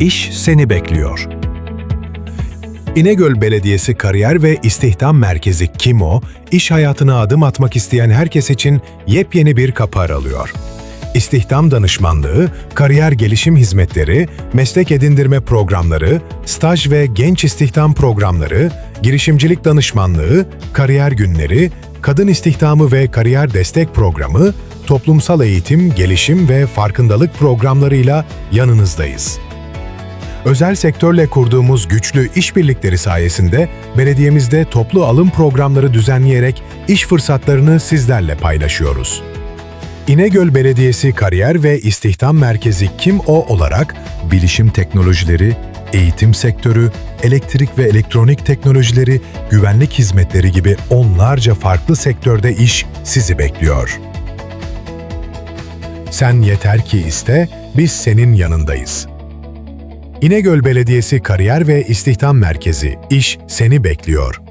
İş seni bekliyor. İnegöl Belediyesi Kariyer ve İstihdam Merkezi KİMO, iş hayatına adım atmak isteyen herkes için yepyeni bir kapı aralıyor. İstihdam danışmanlığı, kariyer gelişim hizmetleri, meslek edindirme programları, staj ve genç istihdam programları, girişimcilik danışmanlığı, kariyer günleri, kadın istihdamı ve kariyer destek programı, toplumsal eğitim, gelişim ve farkındalık programlarıyla yanınızdayız. Özel sektörle kurduğumuz güçlü işbirlikleri sayesinde belediyemizde toplu alım programları düzenleyerek iş fırsatlarını sizlerle paylaşıyoruz. İnegöl Belediyesi Kariyer ve İstihdam Merkezi Kim O olarak bilişim teknolojileri, eğitim sektörü, elektrik ve elektronik teknolojileri, güvenlik hizmetleri gibi onlarca farklı sektörde iş sizi bekliyor. Sen yeter ki iste, biz senin yanındayız. İnegöl Belediyesi Kariyer ve İstihdam Merkezi, iş seni bekliyor.